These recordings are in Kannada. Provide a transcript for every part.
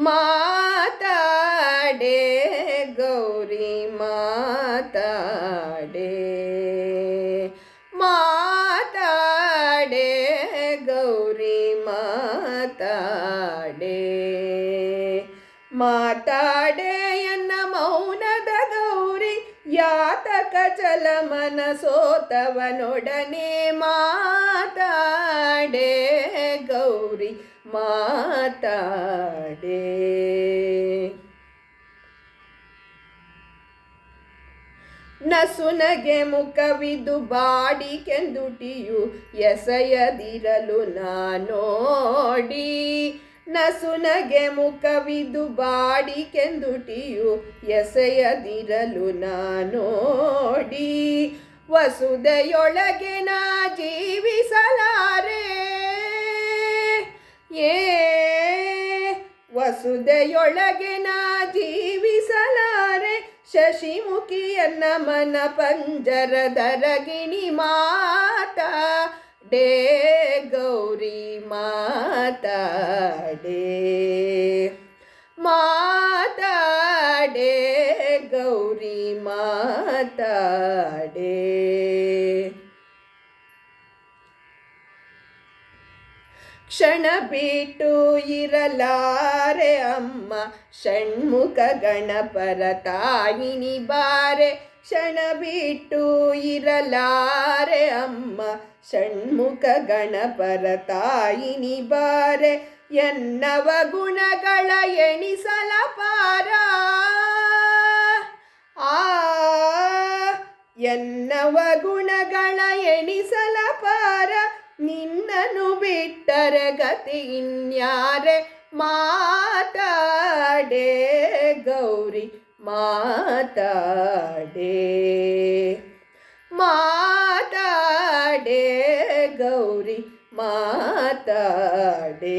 ಮಾತಾಡೆ ಗೌರಿ, ಮಾತಾಡೆ. ಮಾತಾಡೆ ಗೌರಿ, ಮಾತಾಡೆ. ಮಾತಾಡೆ ಎನ್ನ ಮೌನದ ಗೌರಿ, ಯಾತಕ ಚಲಮನ ಮನಸೋತವನೊಡನೆ ಮಾತಾಡೆ ಗೌರಿ ಮಾತಾಡೆ. ನಸುನಗೆ ಮುಖವಿದು ಬಾಡಿ ಕೆಂದುಟಿಯು ಎಸೆಯದಿರಲು ನಾನೋಡಿ. ನಸುನಗೆ ಮುಖವಿದು ಬಾಡಿ ಕೆಂದುಟಿಯು ಎಸೆಯದಿರಲು ನಾನೋಡಿ. ವಸುದೆಯೊಳಗೆ ನಾ ವಸುದೆಯೊಳಗೆ ನಾ ಜೀವಿಸಲಾರೆ. ಶಶಿಮುಖಿಯನ್ನ ಮನ ಪಂಜರದರಗಿಣಿ ಮಾತಾ. ಡೇ ಗೌರಿ ಮಾತಾಡೆ ಮಾತಾಡೆ ಗೌರಿ ಮಾತಾಡೆ ಕ್ಷಣ ಬಿಟ್ಟು ಇರಲಾರೆ ಅಮ್ಮ, ಷಣ್ಮುಖ ಗಣಪರ ತಾಯಿನಿ ಬಾರೆ. ಕ್ಷಣ ಬಿಟ್ಟು ಇರಲಾರೆ ಅಮ್ಮ, ಷಣ್ಮುಖ ಗಣಪರ ತಾಯಿನಿ ಬಾರೆ. ಎನ್ನವ ಗುಣಗಳ ಎಣಿಸಲ ಪಾರ. ಆ ಎನ್ನವ ಗುಣಗಳ ಎಣಿಸಲ ನಿನ್ನನು ಬಿಟ್ಟರೆ ಗತಿ ಇನ್ಯಾರೆ? ಮಾತಾಡೆ ಗೌರಿ ಮಾತಾಡೆ. ಮಾತಾಡೆ ಗೌರಿ ಮಾತಾಡೆ.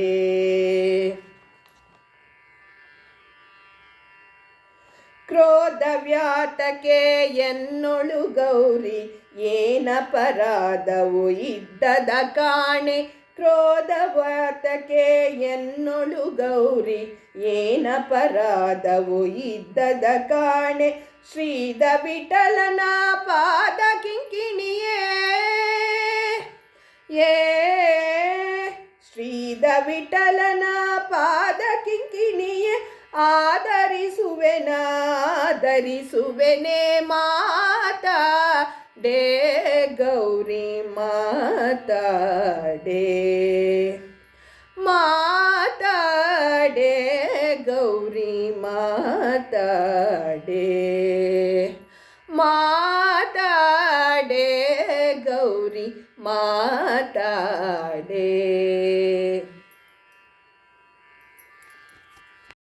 ಕ್ರೋಧ ವ್ಯಾತಕೆ ಎನ್ನೊಳು ಗೌರಿ ಏನಪರಾಧವು ಇದ್ದದ ಕಾಣೆ ಕ್ರೋಧ ವ್ಯಾತಕೆ ಎನ್ನೊಳು ಗೌರಿ. ಏನ ಪರಾಧವು ಇದ್ದದ ಕಾಣೆ ಶ್ರೀದ ವಿಠಲನ ಪಾದ ಕಿಂಕಿಣಿಯೇ. ಏ, ಶ್ರೀದ ವಿಠಲನ ಪಾದ ಕಿಂಕಿಣಿಯೇ. ಆದರಿಸುವೆನಾದರಿಸುವೆನೆ ಮಾತಾ ಡೇ ಗೌರಿ ಮಾತಾಡೆ ಮಾತಾಡೆ ಗೌರಿ ಮಾತಾಡೆ ಮಾತಾಡೆ ಗೌರಿ ಮಾತಾಡೆ